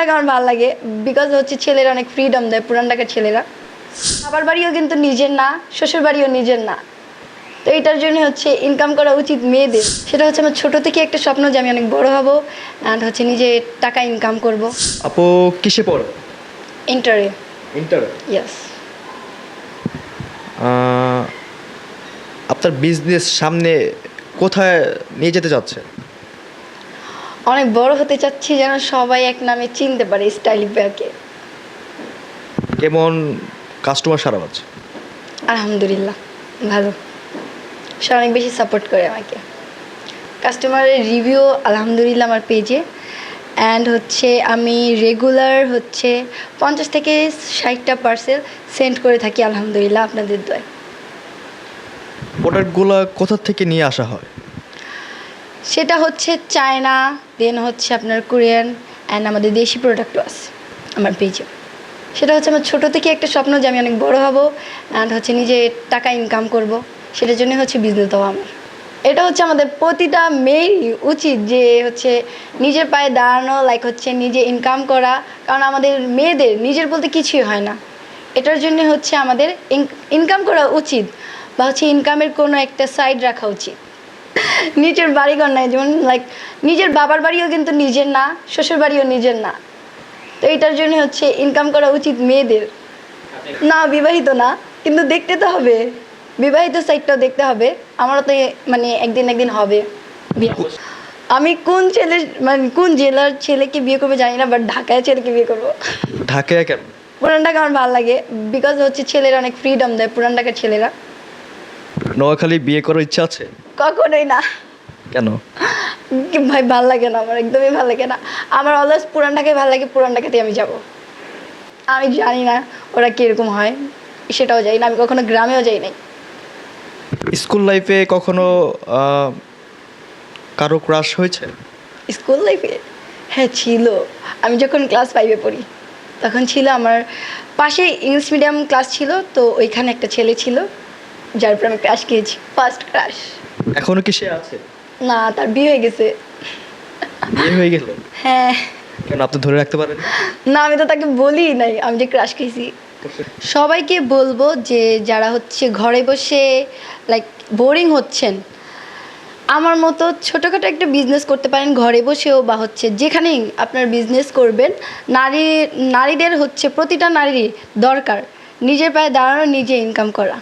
পুরানটাকে আমার ভালো লাগে বিকজ হচ্ছে ছেলেরা অনেক ফ্রিডম দেয় পুরান ঢাকার ছেলেরা। বাবার বাড়িও কিন্তু নিজের না শ্বশুর বাড়িও নিজের না। তো এটার জন্য হচ্ছে ইনকাম করা উচিত মেয়েদের। সেটা হচ্ছে আমার ছোটো থেকে একটা স্বপ্ন যে আমি অনেক বড় হব অ্যান্ড হচ্ছে নিজে টাকা ইনকাম করব। আপু কিসে পড়ো? ইন্টারে ইন্টার ইয়াস আপনার বিজনেস সামনে কোথায় নিয়ে যেতে চাচ্ছে অনেক বড় হতে চাচ্ছি যেন সবাই এক নামে চিনতে পারে স্টাইল ব্যাগকে কেমন কাস্টমার সারা আছে আলহামদুলিল্লাহ ভালো। সে অনেক বেশি সাপোর্ট করে আমাকে। কাস্টমারের রিভিউ আলহামদুলিল্লাহ আমার পেজে অ্যান্ড হচ্ছে আমি রেগুলার হচ্ছে পঞ্চাশ থেকে ষাটটা পার্সেল সেন্ড করে থাকি আলহামদুলিল্লাহ আপনাদের দয় প্রোডাক্টগুলো কোথা থেকে নিয়ে আসা হয়? সেটা হচ্ছে চায়না দেন হচ্ছে আপনার কোরিয়ান অ্যান্ড আমাদের দেশি প্রোডাক্টও আছে, আমার পেজে সেটা হচ্ছে আমার ছোটো থেকে একটা স্বপ্ন যে আমি অনেক বড় হব অ্যান্ড হচ্ছে নিজে টাকা ইনকাম করব, সেটার জন্য হচ্ছে বিজনেস দেওয়া আমার। এটা হচ্ছে আমাদের প্রতিটা মেয়েরই উচিত যে হচ্ছে নিজের পায়ে দাঁড়ানো লাইক হচ্ছে নিজে ইনকাম করা, কারণ আমাদের মেয়েদের নিজের বলতে কিছুই হয় না। এটার জন্য হচ্ছে আমাদের ইনকাম করা উচিত, বা হচ্ছে ইনকামের কোনো একটা সাইড রাখা উচিত। নিজের বাড়িঘর নাই যেমন লাইক নিজের বাবার বাড়িও কিন্তু নিজের না শ্বশুর বাড়িও নিজের না। তো এটার জন্য হচ্ছে ইনকাম করা উচিত মেয়েদের। না বিবাহিত না কিন্তু দেখতে তো হবে। বিবাহিত সাইডটাও দেখতে হবে। আমারও তো মানে একদিন একদিন হবে। আমি কোন ছেলে মানে কোন জেলার ছেলেকে বিয়ে করব জানি না বাট ঢাকায় ছেলেকে বিয়ে করব। ঢাকায় কেন? পুরান ঢাকা আমার ভালো লাগে বিকজ হচ্ছে ছেলেরা অনেক ফ্রিডম দেয় পুরান ঢাকার ছেলেরা। নোয়াখালী বিয়ে করার ইচ্ছা আছে? কখনোই না। কেন? কি ভাই ভালো লাগে না আমার একদমই ভালো লাগে না। আমার অলওয়েজ পুরান ঢাকায় ভালো লাগে পুরান আমি যাব। আমি জানি না ওরা কীরকম হয় সেটাও যাই না আমি কখনো গ্রামেও যাই নাই। স্কুল লাইফে কখনো কারও ক্রাশ হয়েছে? স্কুল লাইফে? হ্যাঁ ছিল। আমি যখন ক্লাস ফাইভে পড়ি তখন ছিল আমার পাশে ইংলিশ মিডিয়াম ক্লাস ছিল তো ওইখানে একটা ছেলে ছিল। যার উপর আমি ক্রাশ খেয়েছি ফার্স্ট ক্রাশ এখনও কি সে আছে? না তার বিয়ে হয়ে গেছে। বিয়ে হয়ে গেল? হ্যাঁ। কেন আপনি ধরে রাখতে পারেন? না আমি তো তাকে বলি নাই আমি যে ক্রাশ খেয়েছি। সবাইকে বলব যে যারা হচ্ছে ঘরে বসে লাইক বোরিং হচ্ছেন আমার মতো ছোটোখাটো একটা বিজনেস করতে পারেন ঘরে বসেও বা হচ্ছে যেখানেই আপনার বিজনেস করবেন নারী নারীদের হচ্ছে প্রতিটা নারীরই দরকার নিজের পায়ে দাঁড়ানো নিজে ইনকাম করা।